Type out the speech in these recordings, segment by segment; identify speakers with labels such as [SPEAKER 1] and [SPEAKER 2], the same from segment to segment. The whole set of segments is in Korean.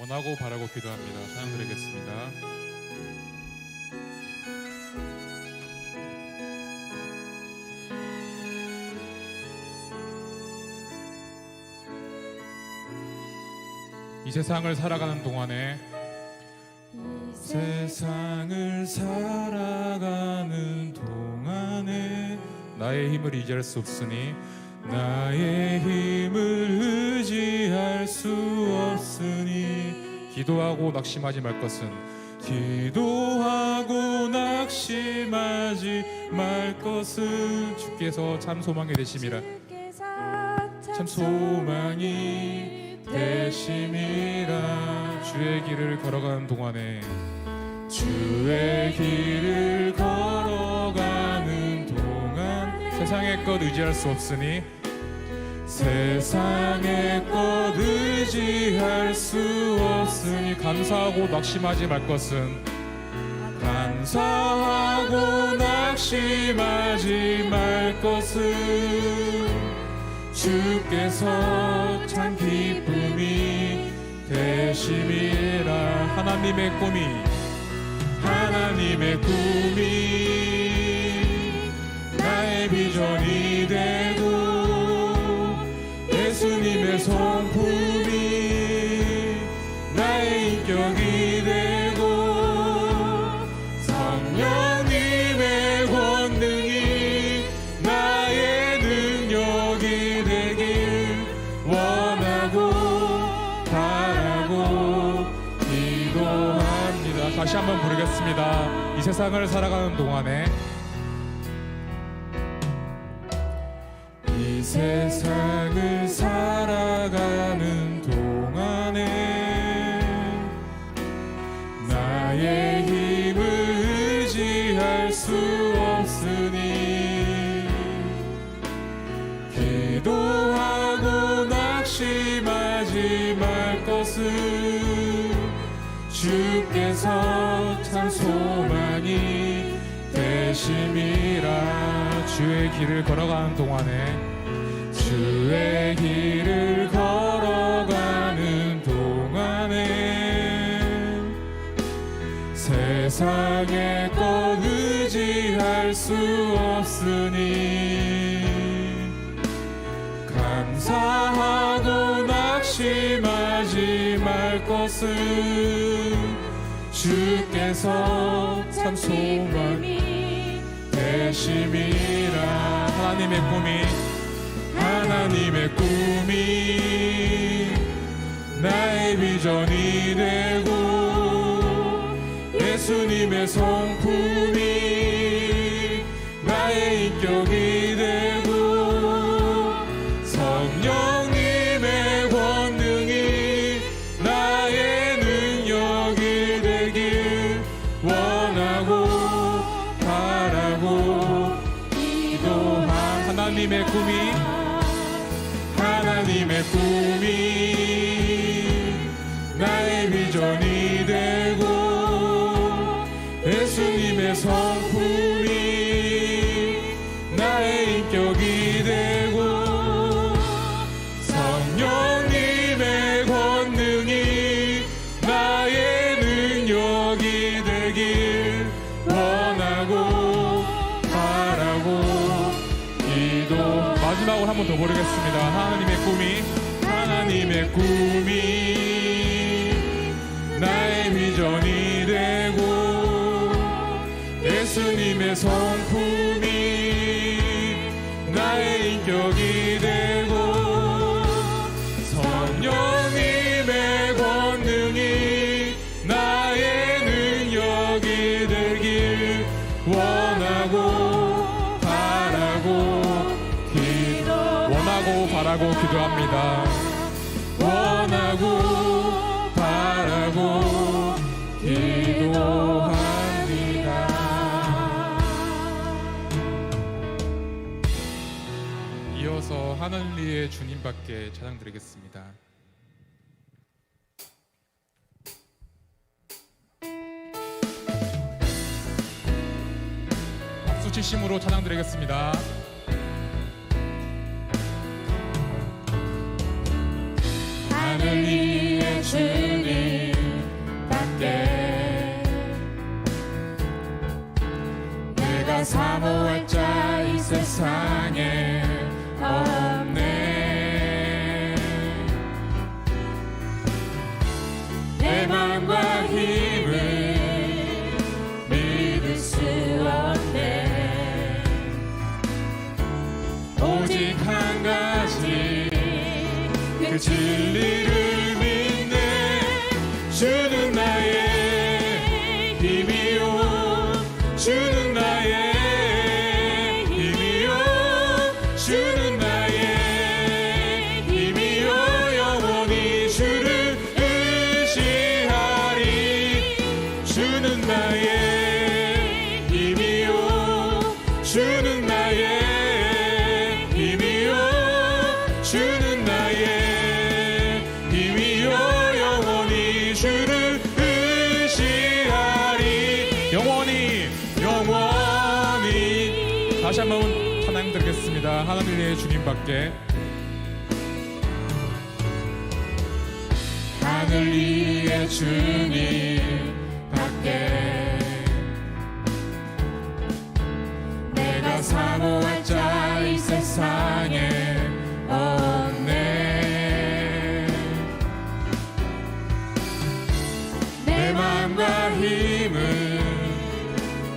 [SPEAKER 1] 원하고 바라고 기도합니다. 찬양 드리겠습니다. 이 세상을 살아가는 동안에 세상을 살아가는 동안에 나의 힘을 의지할 수 없으니 나의 힘을 의지할 수 기도하고 낙심하지 말 것은 기도하고 낙심하지 말 것은 주께서 참 소망이 되심이라. 참 소망이 되심이라. 주의 길을 걸어가는 동안에 주의 길을 걸어가는 동안 세상의 것 의지할 수 없으니 세상의 것 의지할 수 없으니 감사하고 낙심하지 말 것은 감사하고 낙심하지 말 것은 주께서 참 기쁨이 되심이라 하나님의 꿈이 하나님의 꿈이 성품이 나의 인격이 되고 성령님의 권능이 나의 능력이 되길 원하고 바라고 기도합니다. 다시 한번 부르겠습니다. 이 세상을 살아가는 동안에 이 세상 길을 걸어가는 동안에 주의 길을 걸어가는 동안에 세상의 것 의지할 수 없으니 감사하고 낙심하지 말 것은 주께서 참 소망이 되심이라 하나님의 꿈이 하나님의 꿈이 나의 비전이 되고 예수님의 성품이 나의 하나 더 부르겠습니다. 하나님의 꿈이 하나님의 꿈이 나의 비전이 되고 예수님의 성품이 나의 인격이 되고 하늘리의 주님밖에 찬양드리겠습니다. 박수 치심으로 찬양드리겠습니다 진리를 주님밖에 하늘 위의 주님 밖에. 내가 사모할 자 이 세상에 없네. 내 맘과 힘을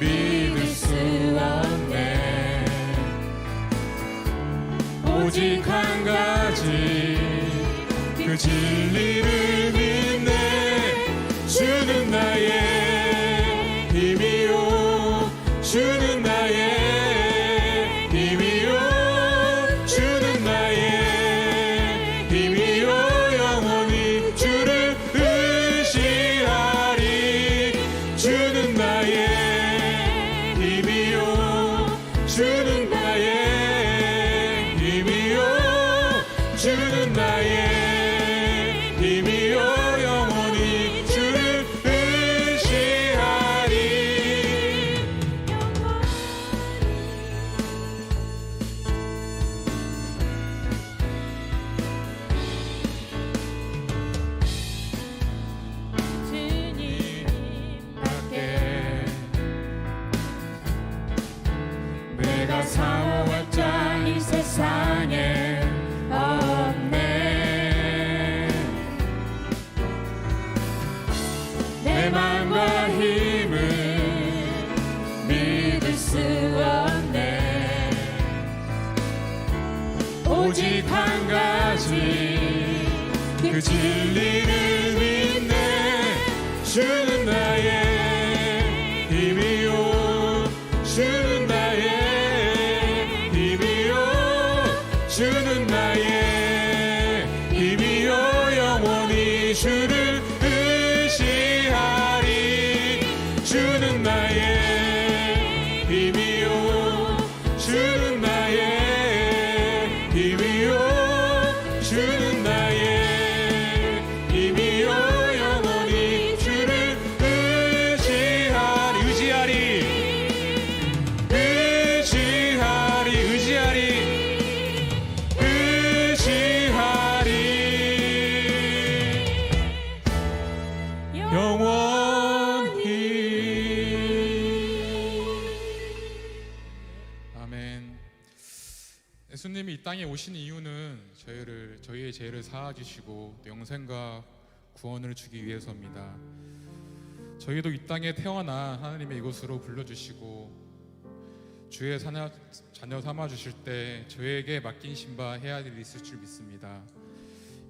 [SPEAKER 1] 믿 오직 한 가지. 그 진리를 오직 한 가지. 그 진리를 믿네. 주는 나의 힘이요. 주는 나의 힘이요. 주는 나의 힘이요. 영원히 주를 의지 오신 이유는 저희를 저희의 죄를 사하 주시고 영생과 구원을 주기 위해서입니다. 저희도 이 땅에 태어나 하나님의 이곳으로 불러 주시고 주의 자녀, 자녀 삼아 주실 때 저희에게 맡긴 신바 해야 할 일이 있을 줄 믿습니다.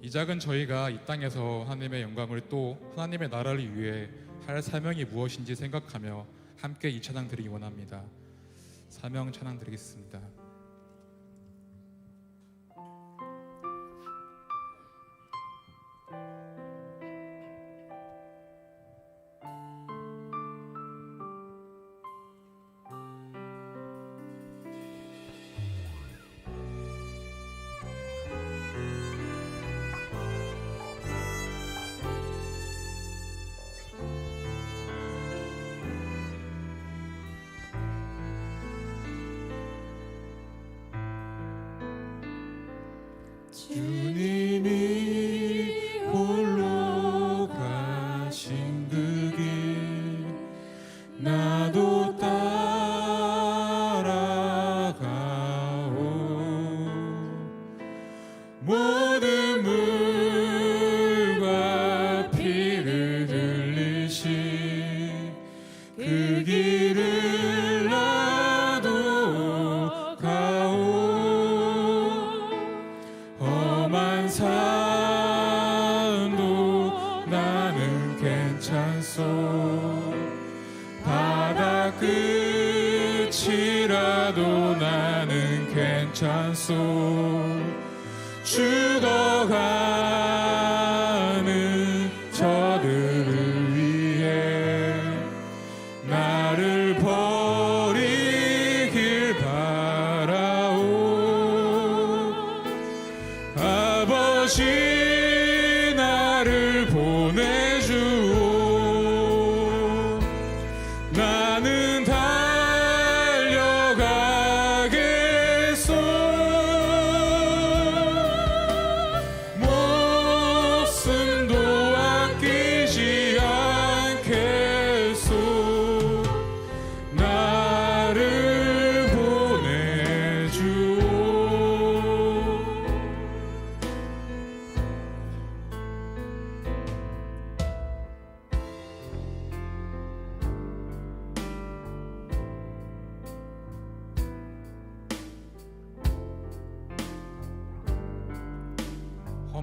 [SPEAKER 1] 이 작은 저희가 이 땅에서 하나님의 영광을 또 하나님의 나라를 위해 할 사명이 무엇인지 생각하며 함께 이 찬양 드리기 원합니다. 사명 찬양 드리겠습니다. 주님 do.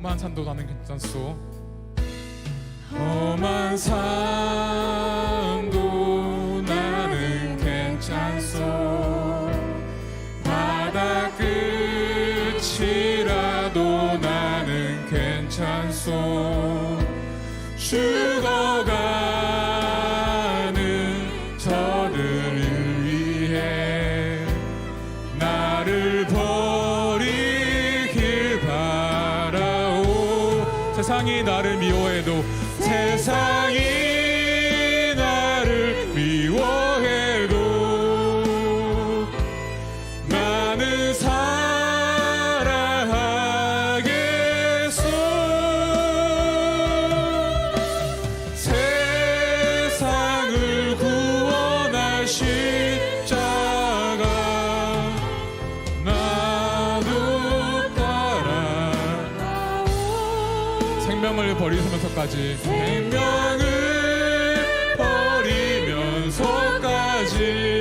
[SPEAKER 1] 험한 산도 나는 괜찮소. 험한 산도 나는 괜찮소. 바다 끝이라도 나는 괜찮소. 주 생명을 버리면서까지.